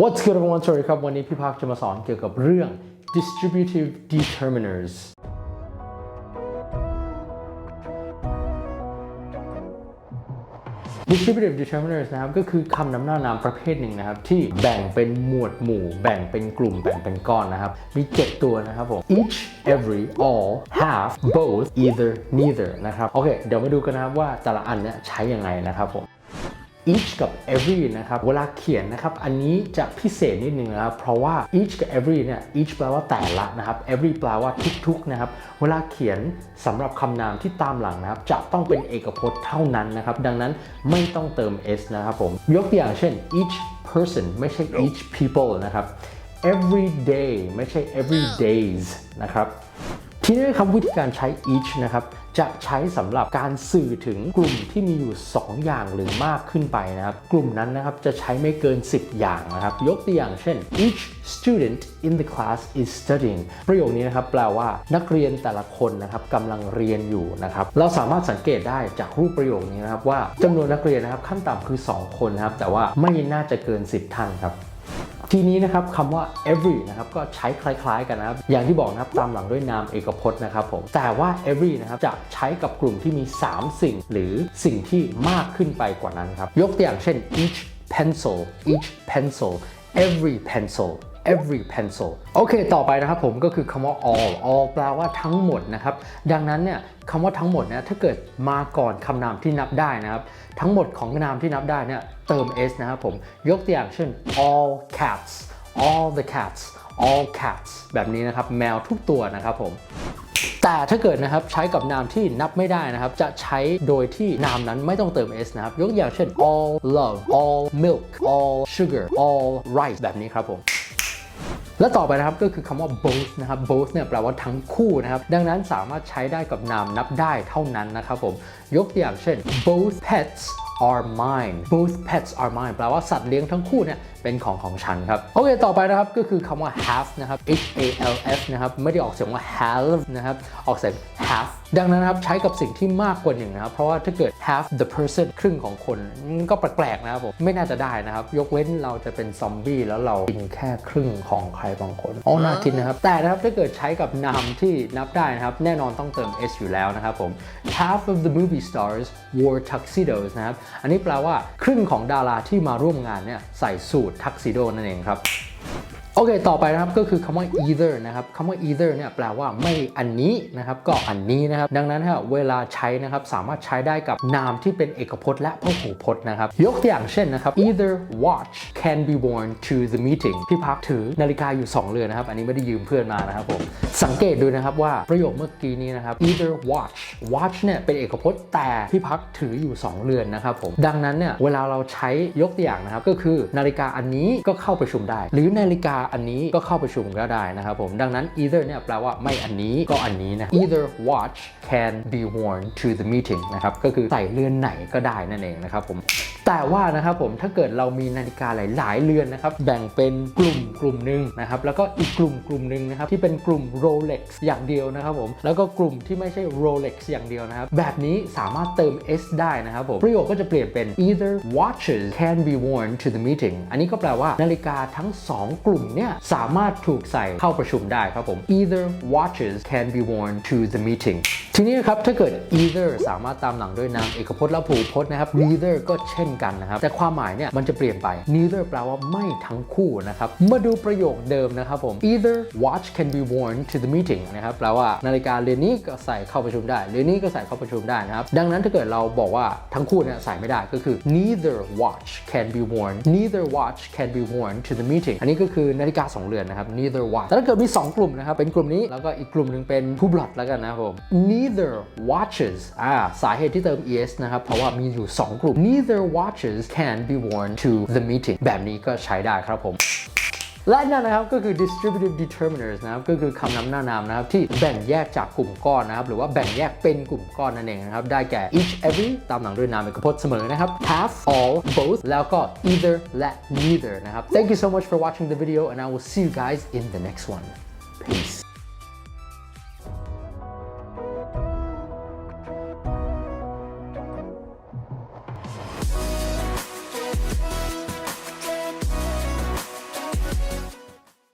What's good everyone สวัสดีครับ วันนี้พี่พักจะมาสอนเกี่ยวกับเรื่อง distributive determiners distributive determiners นะครับก็คือคำนำหน้านามประเภทหนึ่งนะครับ ที่แบ่งเป็นหมวดหมู่ แบ่งเป็นกลุ่มแบ่งเป็นก้อนนะครับ มี 7 ตัวนะครับผม each every all half both either neither นะครับ โอเค เดี๋ยวมาดูกันนะครับว่าแต่ละอันเนี่ยใช้ยังไงนะครับผม each กับ every นะครับ เวลาเขียนนะครับ อันนี้จะพิเศษนิดนึงนะครับ เพราะว่า each กับ every เนี่ย each แปลว่าแต่ละนะครับ every แปลว่าทุกๆนะครับ เวลาเขียนสำหรับคำนามที่ตามหลังนะครับ จะต้องเป็นเอกพจน์เท่านั้นนะครับ ดังนั้นไม่ต้องเติม s นะครับผม ยกตัวอย่างเช่น each person ไม่ใช่ each people นะครับ every day ไม่ใช่ every days นะครับ ทีนี้ครับวิธีการใช้ each นะครับจะใช้สำหรับการสื่อถึงกลุ่มที่มีอยู่ 2 อย่างหรือมากขึ้นไปนะครับ กลุ่มนั้นนะครับจะใช้ไม่เกิน 10 อย่างนะครับ ยกตัวอย่างเช่น each student in the class is studying ประโยคนี้นะครับแปลว่านักเรียนแต่ละคนนะครับกำลังเรียนอยู่นะครับ เราสามารถสังเกตได้จากรูปประโยคนี้นะครับว่าจำนวนนักเรียนนะครับขั้นต่ำคือ 2 คนนะครับแต่ว่าไม่น่าจะเกิน 10 ท่านครับ ทีนี้นะครับคำว่า every นะครับก็ใช้คล้าย ๆ กันนะครับ อย่างที่บอกนะครับตามหลังด้วยนามเอกพจน์นะครับผม แต่ว่า every นะครับจะใช้กับกลุ่มที่มี 3 สิ่ง หรือสิ่งที่มากขึ้นไปกว่านั้นครับ ยกตัวอย่างเช่น each pencil each pencil every pencil every pencil โอเค ต่อไปนะครับผมก็คือคำว่า all all แปลว่าทั้งหมดนะครับ ดังนั้นเนี่ยคำว่าทั้งหมดเนี่ยถ้าเกิดมาก่อนคำนามที่นับได้นะครับ ทั้งหมดของนามที่นับได้เนี่ยเติม s นะครับผม ยกตัวอย่างเช่น all cats all the cats all cats แบบนี้นะครับ แมวทุกตัวนะครับผมแต่ถ้าเกิดนะครับใช้กับนามที่นับไม่ได้นะครับ จะใช้โดยที่นามนั้นไม่ต้องเติม s นะครับ ยกตัวอย่างเช่น all love all milk all sugar all rice แบบนี้ครับผม และต่อไปนะครับก็คือคำว่า both นะครับ both เนี่ยแปลว่าทั้งคู่นะครับ ดังนั้นสามารถใช้ได้กับนามนับได้เท่านั้นนะครับผม ยกตัวอย่างเช่น both pets are mine both pets are mine แปลว่าสัตว์เลี้ยงทั้งคู่เนี่ยเป็นของของฉันครับ โอเค ต่อไปนะครับก็คือคำว่า half นะครับ h a l f นะครับ ไม่ได้ออกเสียงว่า half นะครับ ออกเสียง half ดังนั้นนะครับใช้กับสิ่งที่มากกว่าหนึ่งนะครับ เพราะว่าถ้าเกิด half the person ครึ่งของคนก็แปลกๆนะครับผมไม่น่าจะได้นะครับ ยกเว้นเราจะเป็นซอมบี้แล้วเรากินแค่ครึ่งของใครบางคนอ๋อน่ากินนะครับ แต่นะครับถ้าเกิดใช้กับนามที่นับได้นะครับ แน่นอนต้องเติม s อยู่แล้วนะครับผม half of the movie stars wore tuxedos นะครับอันนี้แปลว่าครึ่งของดาราที่มาร่วมงานเนี่ยใส่สูททักซิโดนั่นเองครับ เค ต่อไปนะครับก็คือคำว่า either นะครับคำว่า either เนี่ยแปลว่าไม่อันนี้นะครับก็อันนี้นะครับ ดังนั้นฮะเวลาใช้นะครับสามารถใช้ได้กับนามที่เป็นเอกพจน์และพหูพจน์นะครับ ยกตัวอย่างเช่นนะครับ either watch can be worn to the meeting พี่พักถือนาฬิกาอยู่ 2 เรือนนะครับ อันนี้ไม่ได้ยืมเพื่อนมานะครับผมสังเกตดูนะครับว่าประโยคเมื่อกี้นี้นะครับ either watch watch เนี่ยเป็นเอกพจน์แต่พี่พักถืออยู่ 2 เรือนนะครับผมดังนั้นเนี่ยเวลาเราใช้ยกตัวอย่างนะครับก็คือนาฬิกาอันนี้ก็เข้าประชุมได้ หรือนาฬิกาอันนี้ก็เข้าประชุมก็ได้นะครับผมดังนั้น either เนี่ยแปลว่าไม่อันนี้ก็อันนี้นะ either watch can be worn to the meeting นะครับก็คือใส่เรือนไหนก็ได้นั่นเองนะครับผมแต่ว่านะครับผมถ้าเกิดเรามีนาฬิกาหลาย ๆ เรือนนะครับแบ่งเป็นกลุ่มกลุ่มหนึ่งนะครับแล้วก็อีกกลุ่มกลุ่มหนึ่งนะครับที่เป็นกลุ่ม Rolex อย่างเดียวนะครับผมแล้วก็กลุ่มที่ไม่ใช่ Rolex อย่างเดียวนะครับแบบนี้สามารถเติม s ได้นะครับผมประโยคก็จะเปลี่ยนเป็น either watches can be worn to the meeting อันนี้ก็แปลว่านาฬิกาทั้ง 2 กลุ่มเนี่ยสามารถถูกใส่เข้าประชุมได้ครับผม either watches can be worn to the meeting ทีนี้ครับถ้าเกิด either สามารถตามหลังด้วยนามเอกพจน์และผูพจน์นะครับ neither ก็เช่นกันนะครับ แต่ความหมายเนี่ยมันจะเปลี่ยนไป neither แปลว่าไม่ทั้งคู่นะครับ มาดูประโยคเดิมนะครับผม either watch can be worn to the meeting นะครับแปลว่านาฬิกาเรือนนี้ก็ใส่เข้าประชุมได้เรือนนี้ก็ใส่เข้าประชุมได้นะครับดังนั้นถ้าเกิดเราบอกว่าทั้งคู่เนี่ยใส่ไม่ได้ก็คือ neither watch can be worn neither watch can be worn to the meeting อันนี้ก็คือนาฬิกาสองเรือนนะครับ neither watch แต่ถ้าเกิดมี 2 กลุ่มนะครับ เป็นกลุ่มนี้ แล้วก็อีกกลุ่มหนึ่งเป็นผู้บลอดแล้วกันนะครับผม neither watches อ่าสาเหตุที่เติม es นะครับ เพราะว่ามีอยู่ 2 กลุ่ม neither watches can be worn to the meeting แบบนี้ก็ใช้ได้ครับผม และนั่นนะครับก็คือ distributive determiners นะครับก็คือคำนำหน้านามนะครับที่แบ่งแยกจากกลุ่มก้อนนะครับหรือว่าแบ่งแยกเป็นกลุ่มก้อนนั่นเองนะครับได้แก่ each every ตามหลังด้วยนามเอกพจน์เสมอนะครับ half all both แล้วก็ either และ neither นะครับ thank you so much for watching the video and I will see you guys in the next one peace